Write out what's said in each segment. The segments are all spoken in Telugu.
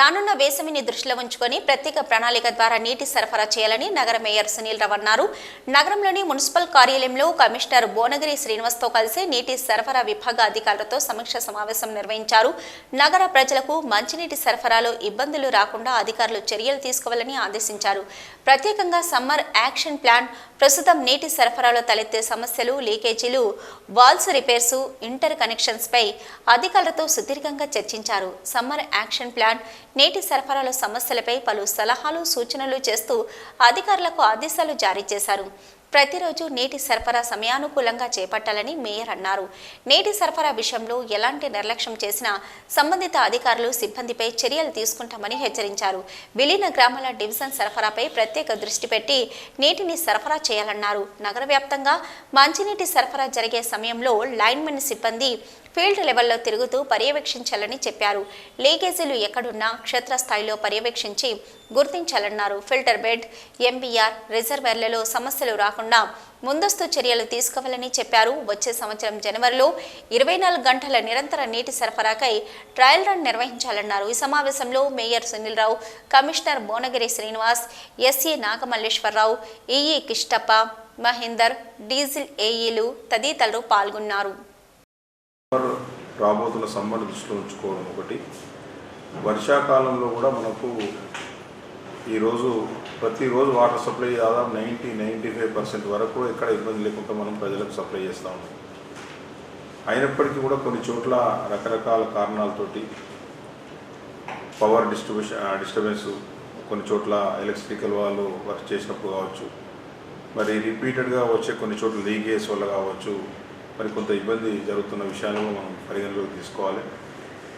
రానున్న వేసవిని దృష్టిలో ఉంచుకొని ప్రత్యేక ప్రణాళిక ద్వారా నీటి సరఫరా చేయాలని నగర మేయర్ సునీల్ రావు అన్నారు. నగరంలోని మున్సిపల్ కార్యాలయంలో కమిషనర్ భువనగిరి శ్రీనివాస్తో కలిసి నీటి సరఫరా విభాగ అధికారులతో సమీక్ష సమావేశం నిర్వహించారు. నగర ప్రజలకు మంచినీటి సరఫరాలో ఇబ్బందులు రాకుండా అధికారులు చర్యలు తీసుకోవాలని ఆదేశించారు. ప్రత్యేకంగా సమ్మర్ యాక్షన్ ప్లాన్ ప్రస్తుతం నీటి సరఫరాలో తలెత్తే సమస్యలు లీకేజీలు వాల్స్ రిపేర్స్ ఇంటర్ కనెక్షన్స్పై అధికారులతో సుదీర్ఘంగా చర్చించారు. సమ్మర్ యాక్షన్ ప్లాన్ నీటి సరఫరాలో సమస్యలపై పలు సలహాలు సూచనలు చేస్తూ అధికారులకు ఆదేశాలు జారీ చేశారు. ప్రతిరోజు నీటి సరఫరా సమయానుకూలంగా చేపట్టాలని మేయర్ అన్నారు. నీటి సరఫరా విషయంలో ఎలాంటి నిర్లక్ష్యం చేసినా సంబంధిత అధికారులు సిబ్బందిపై చర్యలు తీసుకుంటామని హెచ్చరించారు. విలీన గ్రామాల డివిజన్ సరఫరాపై ప్రత్యేక దృష్టి పెట్టి నీటిని సరఫరా చేయాలన్నారు. నగర వ్యాప్తంగా మంచినీటి సరఫరా జరిగే సమయంలో లైన్మెన్ సిబ్బంది ఫీల్డ్ లెవెల్లో తిరుగుతూ పర్యవేక్షించాలని చెప్పారు. లీకేజీలు ఎక్కడున్నా క్షేత్రస్థాయిలో పర్యవేక్షించి గుర్తించాలన్నారు. ఫిల్టర్ బెడ్ ఎంబీఆర్ రిజర్వేర్లలో సమస్యలు రాకుండా ముందస్తు చర్యలు తీసుకోవాలని చెప్పారు. వచ్చే సంవత్సరం జనవరిలో ఇరవై నాలుగు గంటల నిరంతర నీటి సరఫరాకై ట్రయల్ రన్ నిర్వహించాలన్నారు. ఈ సమావేశంలో mayor Sunil Rao commissioner Bhuvanagiri Srinivas SE Nagamalleswararao EE Kishtappa Mahender diesel ఏఈలు తదితరులు పాల్గొన్నారు. రాబోతున్న సమ్మర్ దృష్టిలో ఉంచుకోవడం ఒకటి. వర్షాకాలంలో కూడా మనకు ఈరోజు ప్రతిరోజు వాటర్ సప్లై దాదాపు నైంటీ నైంటీ ఫైవ్ పర్సెంట్ వరకు ఎక్కడ ఇబ్బంది లేకుండా మనం ప్రజలకు సప్లై చేస్తూ ఉన్నాం. అయినప్పటికీ కూడా కొన్ని చోట్ల రకరకాల కారణాలతోటి పవర్ డిస్ట్రిబ్యూషన్ డిస్టర్బెన్స్ కొన్ని చోట్ల ఎలక్ట్రికల్ వాళ్ళు వర్క్ చేసినప్పుడు కావచ్చు మరి రిపీటెడ్గా వచ్చే కొన్ని చోట్ల లీకేజ్ వల్ల కావచ్చు మరి కొంత ఇబ్బంది జరుగుతున్న విషయాలను మనం పరిగణలోకి తీసుకోవాలి.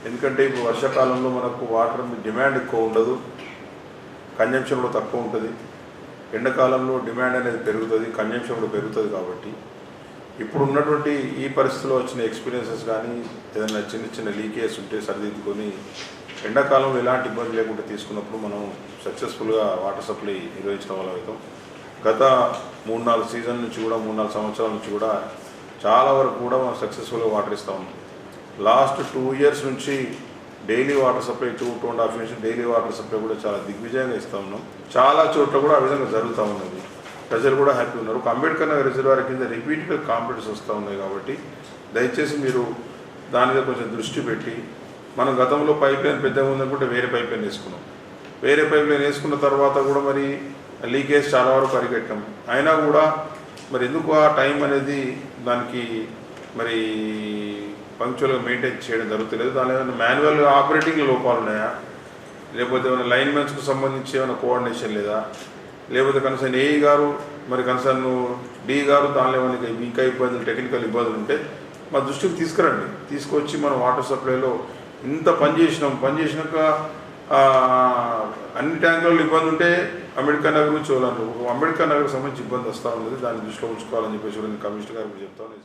ఎందుకంటే ఇప్పుడు వర్షాకాలంలో మనకు వాటర్ డిమాండ్ ఎక్కువ ఉండదు. కన్జంప్షన్లో తక్కువ ఉంటుంది. ఎండాకాలంలో డిమాండ్ అనేది పెరుగుతుంది కన్జంప్షన్ కూడా పెరుగుతుంది కాబట్టి. ఇప్పుడు ఉన్నటువంటి ఈ పరిస్థితిలో వచ్చిన ఎక్స్పీరియన్సెస్ కానీ ఏదైనా చిన్న చిన్న లీకేజ్ ఉంటే సరిదిద్దుకొని ఎండాకాలంలో ఎలాంటి ఇబ్బంది లేకుండా తీసుకున్నప్పుడు మనం సక్సెస్ఫుల్గా వాటర్ సప్లై నిర్వహించడం వల్ల అవుతాం. గత మూడు నాలుగు సీజన్ నుంచి కూడా మూడు నాలుగు సంవత్సరాల నుంచి కూడా చాలా వరకు కూడా మనం సక్సెస్ఫుల్గా వాటర్ ఇస్తూ ఉన్నాం. లాస్ట్ టూ ఇయర్స్ నుంచి daily water supply two two and half years daily water supply కూడా చాలా దిగ్విజయంగా ఇస్తూ ఉన్నాం. చాలా చోట్ల కూడా ఆ విధంగా జరుగుతూ ఉన్నది. ప్రజలు కూడా హ్యాపీ ఉన్నారు. ఒక అంబేద్కర్ నగర్ రిజర్వాయర్ కింద రిపీట్గా కాంపిటీస్ వస్తూ ఉన్నాయి కాబట్టి దయచేసి మీరు దాని మీద కొంచెం దృష్టి పెట్టి మనం గతంలో పైప్ లైన్ పెద్దగా ఉందనుకుంటే వేరే పైప్ లైన్ వేసుకున్నాం. వేరే పైప్ లైన్ వేసుకున్న తర్వాత కూడా మరి లీకేజ్ చాలా వరకు అరికట్టాం. అయినా కూడా మరి ఎందుకు ఆ టైం అనేది దానికి మరి పంక్చువల్గా మెయింటైన్ చేయడం జరుగుతలేదు. దాని ఏమైనా మాన్యువల్ ఆపరేటింగ్ లోపాలు ఉన్నాయా? లేకపోతే ఏమైనా లైన్ మెన్స్కు సంబంధించి ఏమైనా కోఆర్డినేషన్ లేదా? లేకపోతే కనీసం ఏఈ గారు మరి కనీసం డి గారు దానిలో ఏమైనా ఇంకా ఇబ్బందులు టెక్నికల్ ఇబ్బందులు ఉంటే మా దృష్టికి తీసుకురండి. తీసుకొచ్చి మనం వాటర్ సప్లైలో ఇంత పని చేసినాం. పని చేసినాక అన్ని ట్యాంకులలో ఇబ్బంది ఉంటే అంబేద్కర్ నగర్ నుంచి చూడాలి అంబేద్కర్ నగర్ సంబంధించి ఇబ్బంది వస్తూ ఉన్నది. దాన్ని దృష్టిలో ఉంచుకోవాలని చెప్పేసి కూడా కమిషనర్ గారికి చెప్తాను